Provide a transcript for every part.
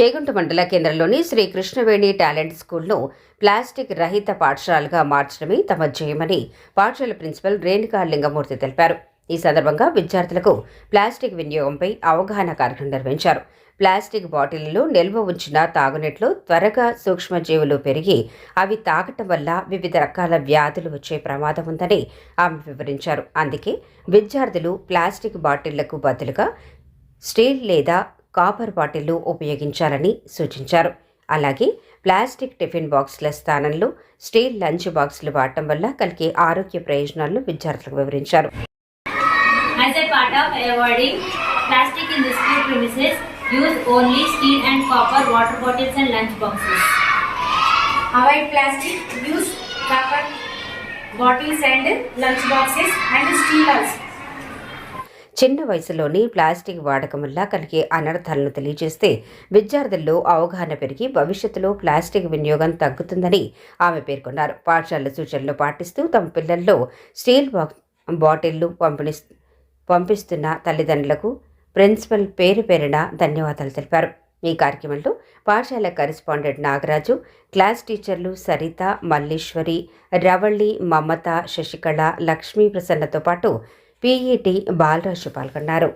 చేగుంట మండల కేంద్రంలోని శ్రీ కృష్ణవేణి టాలెంట్ స్కూల్ను ప్లాస్టిక్ రహిత పాఠశాలగా మార్చడమే తమ ధ్యేయమని పాఠశాల ప్రిన్సిపల్ రేణుకా లింగమూర్తి తెలిపారు. ఈ సందర్భంగా విద్యార్థులకు ప్లాస్టిక్ వినియోగంపై అవగాహన కార్యక్రమం నిర్వహించారు. ప్లాస్టిక్ బాటిళ్ళలో నిల్వ ఉంచిన తాగునీటిలో త్వరగా సూక్ష్మజీవులు పెరిగి అవి తాగటం వల్ల వివిధ రకాల వ్యాధులు వచ్చే ప్రమాదం ఉందని ఆమె వివరించారు. అందుకే విద్యార్థులు ప్లాస్టిక్ బాటిళ్ళకు బదులుగా స్టీల్ లేదా కాపర్ బాటిళ్ళు ఉపయోగించాలని సూచించారు. అలాగే ప్లాస్టిక్ టిఫిన్ బాక్సుల స్థానంలో స్టీల్ లంచ్ బాక్సులు వాడటం వల్ల కలిగే ఆరోగ్య ప్రయోజనాలను విద్యార్థులకు వివరించారు. చిన్న వయసులోని ప్లాస్టిక్ వాడకం వల్ల కలిగే అనర్థాలను తెలియజేస్తే విద్యార్థుల్లో అవగాహన పెరిగి భవిష్యత్తులో ప్లాస్టిక్ వినియోగం తగ్గుతుందని ఆమె పేర్కొన్నారు. పాఠశాల సూచనలు పాటిస్తూ తమ పిల్లల్లో స్టీల్ బాటిళ్ళు పంపిణీ పంపిస్తున్న తల్లిదండ్రులకు ప్రిన్సిపల్ పేరు పేరిన ధన్యవాదాలు తెలిపారు. ఈ కార్యక్రమంలో పాఠశాల కరెస్పాండెంట్ నాగరాజు క్లాస్ టీచర్లు సరిత మల్లీశ్వరి రవళి మమత శశికళ లక్ష్మీ ప్రసన్నతో పాటు పీఈటీ బాలరాజు పాల్గొన్నారు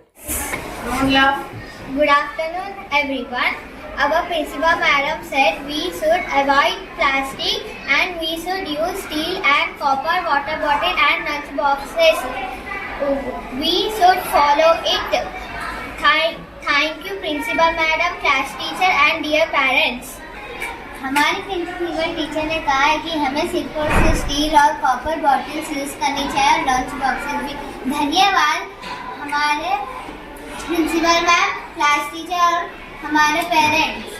Good afternoon, everyone. Our principal madam said we should avoid plastic and we should use steel and copper water bottle and lunch boxes. We should follow it. Thank, thank you, principal madam, class teacher, and dear parents. हमारे principal teacher ने कहा है कि हमें सिर्फ़ से steel और copper bottles use करनी चाहिए और लंच बॉक्सेस भी। धन्यवाद हमारे प्रिंसिपल मैम क्लास टीचर और हमारे पेरेंट्स